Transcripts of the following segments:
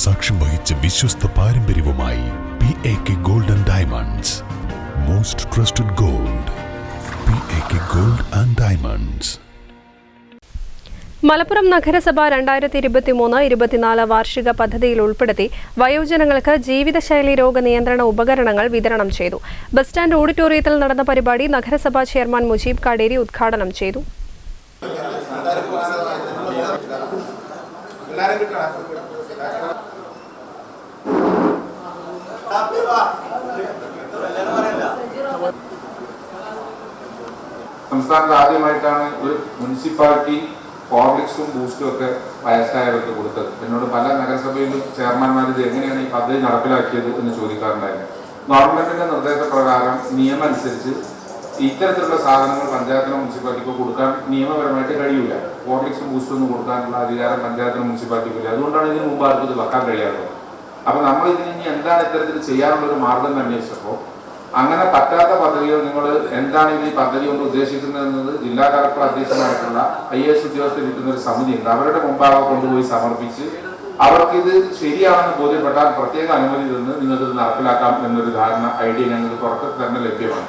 സാക്ഷ്യം വഹിച്ച വിശ്വസ്ത പാരമ്പര്യവുമായി P A K gold and diamonds most trusted gold P A K gold and diamonds Malappuram നഗരസഭ രണ്ടായിരത്തി ഇരുപത്തി മൂന്ന് ഇരുപത്തിനാല് വാർഷിക പദ്ധതിയിൽ ഉൾപ്പെടുത്തി വയോജനങ്ങൾക്ക് ജീവിതശൈലി രോഗ നിയന്ത്രണ ഉപകരണങ്ങൾ വിതരണം ചെയ്തു ബസ് സ്റ്റാൻഡ് ഓഡിറ്റോറിയത്തിൽ നടന്ന പരിപാടി നഗരസഭാ ചെയർമാൻ മുജീബ് കാടേരി ഉദ്ഘാടനം ചെയ്തു സംസ്ഥാനത്ത് ആദ്യമായിട്ടാണ് ഒരു മുനിസിപ്പാലിറ്റി ഹോർലിക്സും ബൂസ്റ്റും ഒക്കെ വയസ്സായവർക്ക് കൊടുത്തത്. എന്നോട് പല നഗരസഭയിലും ചെയർമാൻമാർ ഇത് എങ്ങനെയാണ് ഈ പദ്ധതി നടപ്പിലാക്കിയത് എന്ന് ചോദിക്കാറുണ്ടായിരുന്നു. ഗവൺമെന്റിന്റെ നിർദ്ദേശപ്രകാരം നിയമം അനുസരിച്ച് ഇത്തരത്തിലുള്ള സാധനങ്ങൾ പഞ്ചായത്തിനോ മുനിസിപ്പാലിറ്റിക്കോ കൊടുക്കാൻ നിയമപരമായിട്ട് കഴിയില്ല ഹോർലിക്സും ബൂസ്റ്റും ഒന്നും കൊടുക്കാനുള്ള അധികാരം പഞ്ചായത്തിനോ മുനിസിപ്പാലിറ്റിക്കോ ഇല്ല. അതുകൊണ്ടാണ് ഇതിന് മുമ്പ് ആർക്കും ഇത് വെക്കാൻ കഴിയാത്തത്. അപ്പൊ നമ്മൾ ഇതിന് ഇനി എന്താണ് ഇത്തരത്തിൽ ചെയ്യാനുള്ള ഒരു മാർഗം അന്വേഷിച്ചപ്പോൾ അങ്ങനെ പറ്റാത്ത പദ്ധതികൾ നിങ്ങൾ എന്താണ് ഈ പദ്ധതി കൊണ്ട് ഉദ്ദേശിക്കുന്നത് എന്നത് ജില്ലാ കളക്ടർ അധ്യക്ഷനായിട്ടുള്ള ഐ എസ് ഉദ്യോഗസ്ഥർ കിട്ടുന്ന ഒരു സമിതിയുണ്ട് അവരുടെ മുമ്പാകെ കൊണ്ടുപോയി സമർപ്പിച്ച് അവർക്ക് ഇത് ശരിയാണെന്ന് ബോധ്യപ്പെട്ടാൽ പ്രത്യേക അനുമതി തന്ന് നിങ്ങൾക്ക് ഇത് നടപ്പിലാക്കാം എന്നൊരു ധാരണ ഐഡിയ ഞങ്ങൾക്ക് പുറത്ത് തന്നെ ലഭ്യമാണ്.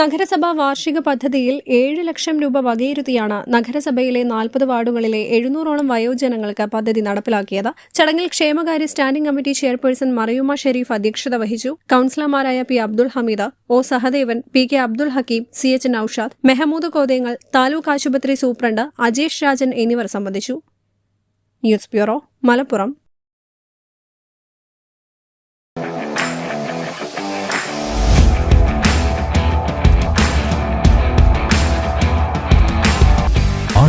നഗരസഭ വാർഷിക പദ്ധതിയിൽ ഏഴ് ലക്ഷം രൂപ വകയിരുത്തിയാണ് നഗരസഭയിലെ നാൽപ്പത് വാർഡുകളിലെ എഴുന്നൂറോളം വയോജനങ്ങൾക്ക് പദ്ധതി നടപ്പിലാക്കിയത്. ചടങ്ങിൽ ക്ഷേമകാര്യ standing committee chairperson Mariyuma Sharif അധ്യക്ഷത വഹിച്ചു. കൌൺസിലർമാരായ P Abdul Hameed O Sahadevan P K Abdul Hakeem C H Noushad Mehmood കോതേങ്ങൾ taluk ആശുപത്രി സൂപ്രണ്ട് അജേഷ് രാജൻ എന്നിവർ സംബന്ധിച്ചു. News bureau Malappuram.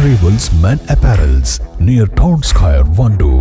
Arrivals Men Apparels near Town Square, Vandoor.